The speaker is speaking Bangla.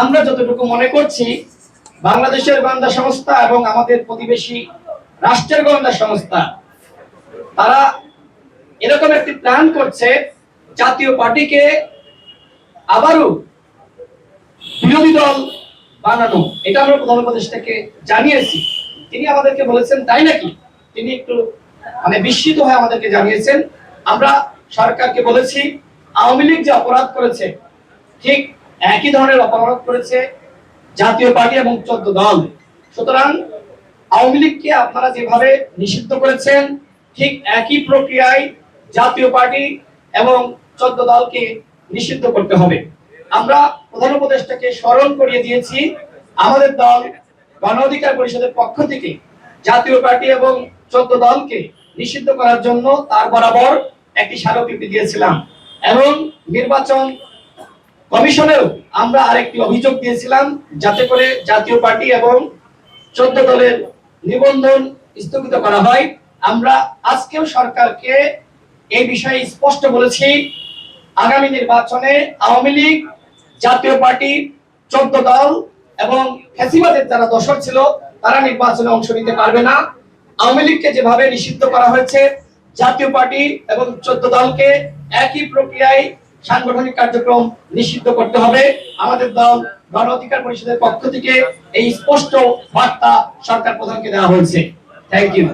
আমরা যতটুকু মনে করছি, বাংলাদেশের গোয়েন্দা সংস্থা এবং আমাদের প্রতিবেশী রাষ্ট্রের গোয়েন্দা সংস্থা, তারা এরকম একটি প্ল্যান করছে, জাতীয় পার্টিকে আবারও বিরোধী দল বানানো। এটা আমরা প্রধান উপদেষ্টাকে জানিয়েছি। তিনি আমাদেরকে বলেছেন, তাই নাকি? তিনি একটু মানে বিস্মিত হয়ে আমাদেরকে জানিয়েছেন। আমরা সরকারকে বলেছি, আওয়ামী লীগ যে অপরাধ করেছে, ঠিক একই ধরনের অপরাধ করেছে জাতীয় পার্টি এবং চোদ্দ দল। সুতরাং আওয়ামী লীগকে আপনারা যেভাবে নিষিদ্ধ করেছেন, ঠিক একই প্রক্রিয়ায় জাতীয় পার্টি এবং চোদ্দ দলকে নিষিদ্ধ করতে হবে। আমরা প্রধান উপদেষ্টাকে স্মরণ করিয়ে দিয়েছি, আমাদের দল গণ অধিকার পরিষদের পক্ষ থেকে জাতীয় পার্টি এবং চোদ্দ দলকে নিষিদ্ধ করার জন্য তার বরাবর একটি স্মারকলিপি দিয়েছিলাম এবং নির্বাচন কমিশনেও আমরা আরেকটি অভিযোগ দিয়েছিলাম যাতে করে জাতীয় পার্টি এবং চোদ্দ দলের নিবন্ধন স্থগিত করা হয়। আমরা আজকেও সরকারকে এই বিষয়ে স্পষ্ট বলেছি। আগামী নির্বাচনে আওয়ামী লীগ, জাতীয় পার্টি, চোদ্দ দল এবং ফ্যাসিবাদের যারা দশর ছিল, তারা নির্বাচনে অংশ নিতে পারবে না। আওয়ামী লীগকে যেভাবে নিষিদ্ধ করা হয়েছে, জাতীয় পার্টি এবং চোদ্দ দলকে একই প্রক্রিয়ায় সাংগঠনিক কার্যক্রম নিষিদ্ধ করতে হবে। আমাদের দল গণ অধিকার পরিষদের পক্ষ থেকে এই স্পষ্ট বার্তা সরকার প্রধানকে দেওয়া হয়েছে। Thank you